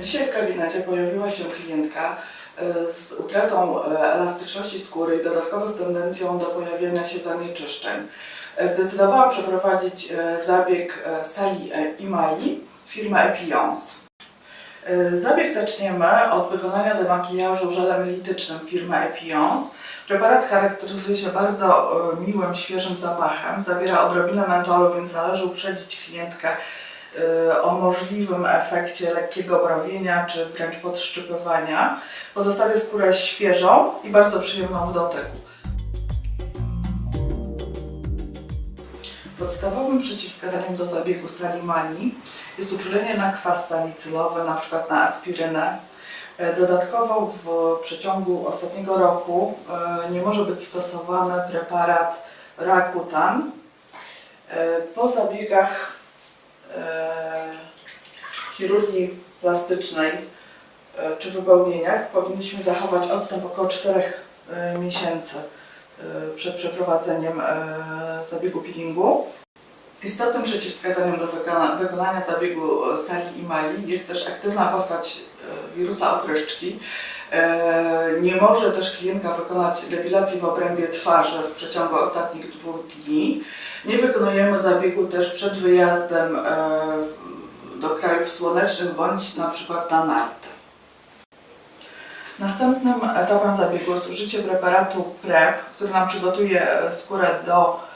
Dzisiaj w gabinecie pojawiła się klientka e, z utratą e, elastyczności skóry i dodatkowo z tendencją do pojawienia się zanieczyszczeń. E, Zdecydowała przeprowadzić e, zabieg e, sali e, Imali firmy Epions. E, Zabieg zaczniemy od wykonania demakijażu żelem litycznym firmy Epions. Preparat charakteryzuje się bardzo e, miłym, świeżym zapachem. Zawiera odrobinę mentolu, więc należy uprzedzić klientkę e, o możliwym efekcie lekkiego browienia czy wręcz podszczypywania. Pozostawia skórę świeżą i bardzo przyjemną w dotyku. Podstawowym przeciwwskazaniem do zabiegu salimani jest uczulenie na kwas salicylowy, np. na aspirynę. E, Dodatkowo w przeciągu ostatniego roku e, nie może być stosowany preparat Rakutan. Po zabiegach chirurgii plastycznej e, czy wypełnieniach powinniśmy zachować odstęp około 4 e, miesięcy e, przed przeprowadzeniem e, zabiegu peelingu. Istotnym przeciwwskazaniem do wykona, wykonania zabiegu e, sali Imali jest też aktywna postać e, wirusa opryszczki. E, Nie może też klientka wykonać depilacji w obrębie twarzy w przeciągu ostatnich dwóch dni. Nie wykonujemy zabiegu też przed wyjazdem e, do krajów słonecznych bądź na przykład na narty. Następnym etapem zabiegu jest użycie preparatu PrEP, który nam przygotuje e, skórę do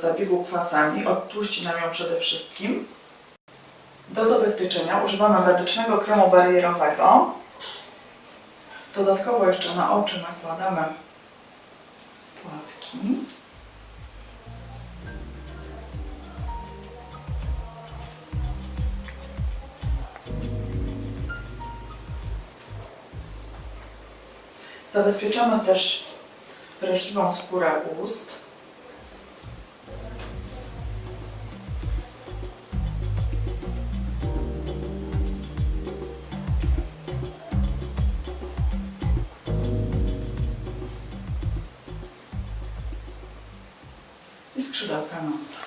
zabiegu kwasami. Odtłuści nam ją przede wszystkim. Do zabezpieczenia używamy medycznego kremu barierowego. Dodatkowo jeszcze na oczy nakładamy płatki. Zabezpieczamy też wrażliwą skórę ust. Skrzydełka nosa.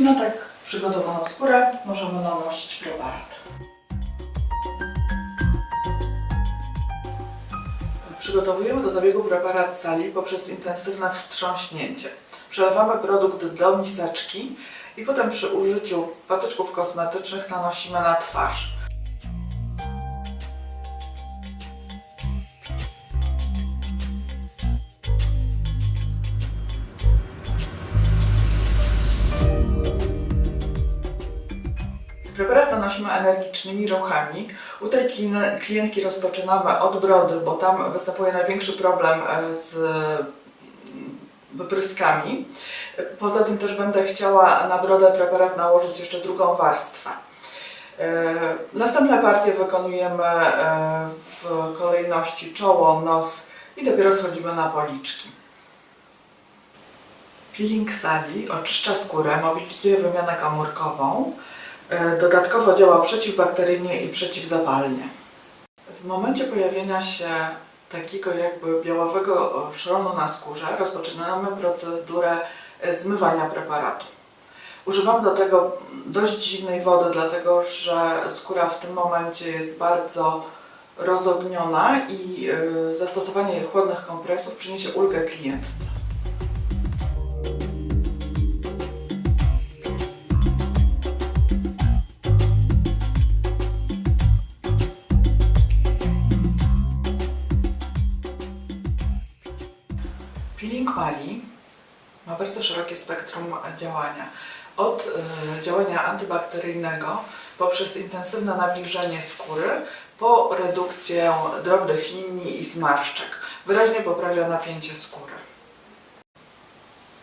Na tak przygotowaną skórę możemy nanosić preparat. Przygotowujemy do zabiegu preparat sali poprzez intensywne wstrząśnięcie. Przelewamy produkt do miseczki i potem przy użyciu patyczków kosmetycznych nanosimy na twarz. Nanosimy energicznymi ruchami. U tej klientki rozpoczynamy od brody, bo tam występuje największy problem e, z wypryskami. Poza tym też będę chciała na brodę preparat nałożyć jeszcze drugą warstwę. E, Następne partie wykonujemy e, w kolejności czoło, nos i dopiero schodzimy na policzki. Peeling sali oczyszcza skórę, mobilizuje wymianę komórkową. E, Dodatkowo działa przeciwbakteryjnie i przeciwzapalnie. W momencie pojawienia się takiego jakby białowego e, szronu na skórze rozpoczynamy procedurę e, zmywania preparatu. Używam do tego dość zimnej wody, dlatego że skóra w tym momencie jest bardzo rozogniona i e, zastosowanie chłodnych kompresów przyniesie ulgę klientce. Szerokie spektrum działania. Od y, działania antybakteryjnego poprzez intensywne nawilżenie skóry po redukcję drobnych linii i zmarszczek. Wyraźnie poprawia napięcie skóry.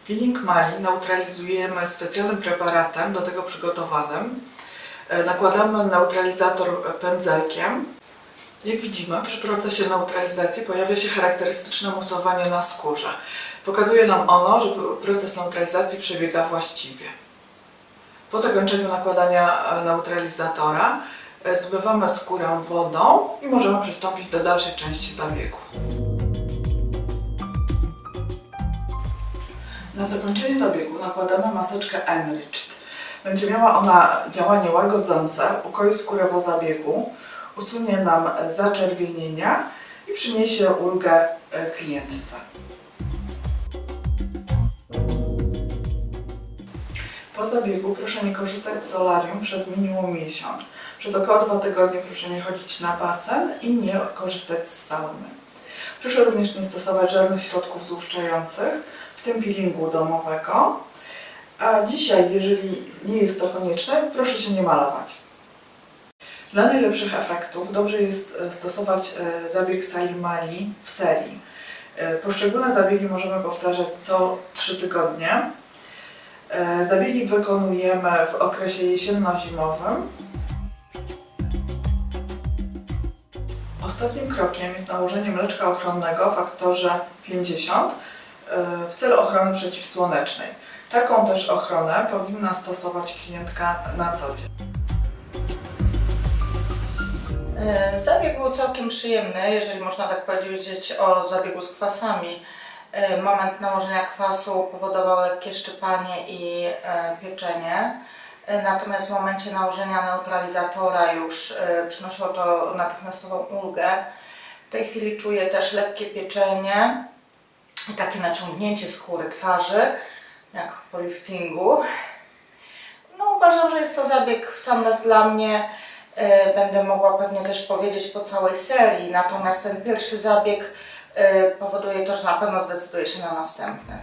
Peeling Mali neutralizujemy specjalnym preparatem, do tego przygotowanym. E, Nakładamy neutralizator pędzelkiem jak widzimy, przy procesie neutralizacji pojawia się charakterystyczne musowanie na skórze. Pokazuje nam ono, że proces neutralizacji przebiega właściwie. Po zakończeniu nakładania e, neutralizatora e, zmywamy skórę wodą i możemy przystąpić do dalszej części zabiegu. Na zakończenie zabiegu nakładamy maseczkę Enriched. Będzie miała ona działanie łagodzące, ukoi skórę po zabiegu, usunie nam zaczerwienienia i przyniesie ulgę e, klientce. Po zabiegu proszę nie korzystać z solarium przez minimum miesiąc. Przez około dwa tygodnie proszę nie chodzić na basen i nie korzystać z sauny. Proszę również nie stosować żadnych środków złuszczających, w tym peelingu domowego. A dzisiaj, jeżeli nie jest to konieczne, proszę się nie malować. Dla najlepszych efektów dobrze jest e, stosować e, zabieg Salimali w serii. E, Poszczególne zabiegi możemy powtarzać co 3 tygodnie. Zabiegi wykonujemy w okresie jesienno-zimowym. Ostatnim krokiem jest nałożenie mleczka ochronnego w faktorze 50 e, w celu ochrony przeciwsłonecznej. Taką też ochronę powinna stosować klientka na co dzień. E, Zabieg był całkiem przyjemny, jeżeli można tak powiedzieć o zabiegu z kwasami. E, Moment nałożenia kwasu powodował lekkie szczypanie i e, pieczenie. Natomiast w momencie nałożenia neutralizatora już przynosiło to natychmiastową ulgę. W tej chwili czuję też lekkie pieczenie i takie naciągnięcie skóry twarzy, jak po liftingu. No, uważam, że jest to zabieg sam raz dla mnie. E, Będę mogła pewnie też powiedzieć po całej serii, natomiast ten pierwszy zabieg e, powoduje to, że na pewno zdecyduję się na następny.